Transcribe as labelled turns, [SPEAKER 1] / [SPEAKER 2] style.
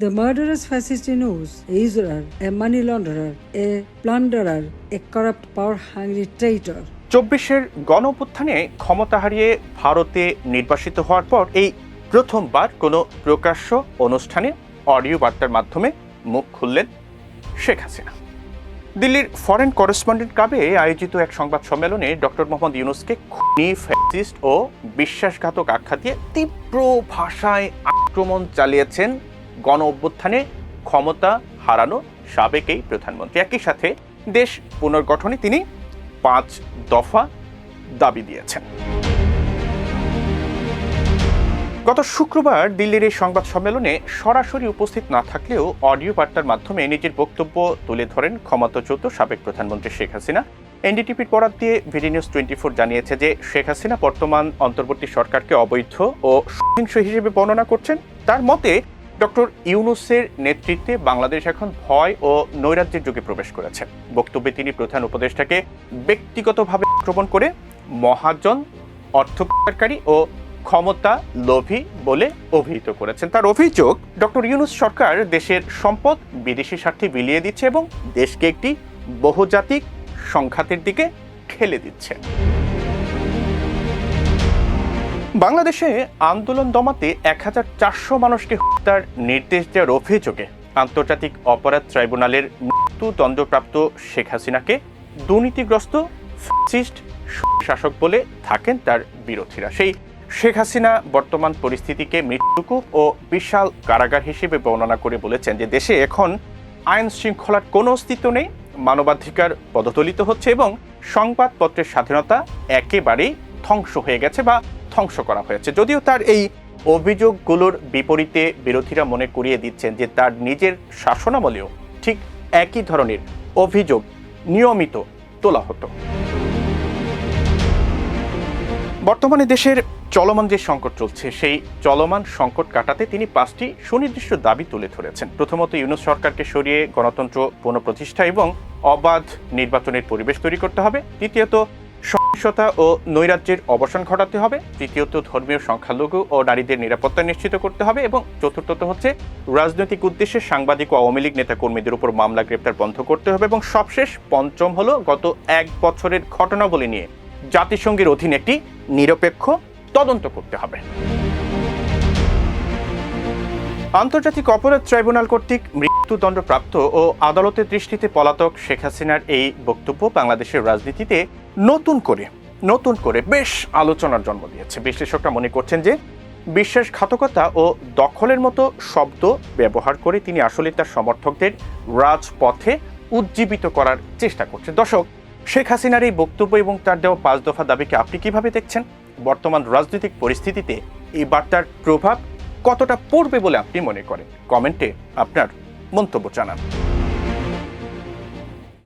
[SPEAKER 1] The murderous fascist knows a usurer, a money launderer, a plunderer, a corrupt, power-hungry traitor.
[SPEAKER 2] চব্বিশের গণ ক্ষমতা হারিয়ে ভারতে নির্বাসিত হওয়ার পর এই প্রথমবার কোনো প্রকাশ্য অনুষ্ঠানে অডিও বার্তার মাধ্যমে মুখ খুললেন শেখ হাসিনা দিল্লির ফরেন করেসপন্ডেন্ট ক্লাবে আয়োজিত এক সংবাদ সম্মেলনে ডক্টর মোহাম্মদ ইউনুসকে খুনি ফ্যাসিস্ট ও বিশ্বাসঘাতক আখ্যা দিয়ে তীব্র ভাষায় আক্রমণ চালিয়েছেন গণ অভ্যুত্থানে ক্ষমতা হারানো সাবেক এই প্রধানমন্ত্রী। একই সাথে দেশ পুনর্গঠনে তিনি পাঁচ দফা দাবি দিয়েছেন। গত শুক্রবার দিল্লির এই সংবাদ সম্মেলনে সরাসরি উপস্থিত না থাকলেও অডিও বার্তার মাধ্যমে নিজের বক্তব্য তুলে ধরেন ক্ষমতাচ্যুত সাবেক প্রধানমন্ত্রী শেখ হাসিনা। এনডিটিপির বরাদ দিয়ে ভিডি নিউজ টোয়েন্টি ফোর জানিয়েছে যে শেখ হাসিনা বর্তমান অন্তর্বর্তী সরকারকে অবৈধ ও সহিংস হিসেবে বর্ণনা করছেন। তার মতে ডক্টর ইউনুসের নেতৃত্বে বাংলাদেশ এখন ভয় ও নৈরাজ্যের যুগে প্রবেশ করেছে। বক্তব্যে তিনি প্রধান উপদেষ্টাকে ব্যক্তিগতভাবে আক্রমণ করে মহাজন অর্থ পাচারকারী ও ক্ষমতা লোভী বলে অভিহিত করেছেন। তার অভিযোগ, ডক্টর ইউনুস সরকার দেশের সম্পদ বিদেশি স্বার্থে বিলিয়ে দিচ্ছে এবং দেশকে একটি বহুজাতিক সংঘাতের দিকে ঠেলে দিচ্ছে। বাংলাদেশে আন্দোলন দমাতে এক হাজার চারশো মানুষকে হত্যার নির্দেশ দেওয়ার অভিযোগে আন্তর্জাতিক অপরাধ ট্রাইব্যুনালের মৃত্যুদণ্ডপ্রাপ্ত শেখ হাসিনাকে দুর্নীতিগ্রস্ত শাসক বলে থাকেন তার বিরোধীরা। সেই শেখ হাসিনা বর্তমান পরিস্থিতিকে মৃত্যুকূপ ও বিশাল কারাগার হিসেবে বর্ণনা করে বলেছেন যে দেশে এখন আইন শৃঙ্খলার কোনো অস্তিত্ব নেই, মানবাধিকার পদতলিত হচ্ছে এবং সংবাদপত্রের স্বাধীনতা একেবারেই ধ্বংস হয়ে গেছে বা ধ্বংস করা হয়েছে। যদিও তার এই অভিযোগগুলোর বিপরীতে বিরোধীরা মনে করিয়ে দিচ্ছেন যে তার নিজের শাসনামলেও ঠিক একই ধরনের অভিযোগ নিয়মিত তোলা হতো। বর্তমানে দেশের চলমান যে সংকট চলছে, সেই চলমান সংকট কাটাতে তিনি পাঁচটি সুনির্দিষ্ট দাবি তুলে ধরেছেন। প্রথমত, ইউনুস সরকারকে সরিয়ে গণতন্ত্র পুনঃপ্রতিষ্ঠা এবং অবাধ নির্বাচনের পরিবেশ তৈরি করতে হবে। দ্বিতীয়ত সহিংসতা ও নৈরাজ্যের অবসান ঘটাতে হবে। তৃতীয়ত, ধর্মীয় সংখ্যালঘু ও নারীদের নিরাপত্তা নিশ্চিত করতে হবে এবং চতুর্থত হচ্ছে, রাজনৈতিক উদ্দেশ্যে সাংবাদিক ও আওয়ামী লীগ নেতা কর্মীদের উপর মামলা গ্রেপ্তার বন্ধ করতে হবে এবং সবশেষ পঞ্চম হলো, গত এক বছরের ঘটনাবলী নিয়ে জাতিসংঘের অধীনে একটি নিরপেক্ষ তদন্ত করতে হবে। আন্তর্জাতিক অপরাধ ট্রাইব্যুনাল কর্তৃক মৃত্যুদণ্ডপ্রাপ্ত ও আদালতের দৃষ্টিতে পলাতক শেখ হাসিনার এই বক্তব্য বাংলাদেশের রাজনীতিতে নতুন করে নতুন করে বেশ আলোচনার জন্ম দিয়েছে। বিশ্লেষকরা মনে করছেন যে বিশ্বাসঘাতকতা ও দখলের মতো শব্দ ব্যবহার করে তিনি আসলে তার সমর্থকদের রাজপথে উজ্জীবিত করার চেষ্টা করছেন। দর্শক, শেখ হাসিনার এই বক্তব্য এবং তার দেওয়া পাঁচ দফা দাবিকে আপনি কীভাবে দেখছেন? বর্তমান রাজনৈতিক পরিস্থিতিতে এই বার্তার প্রভাব কতটা পড়বে বলে আপনি মনে করেন? কমেন্টে আপনার মন্তব্য জানান।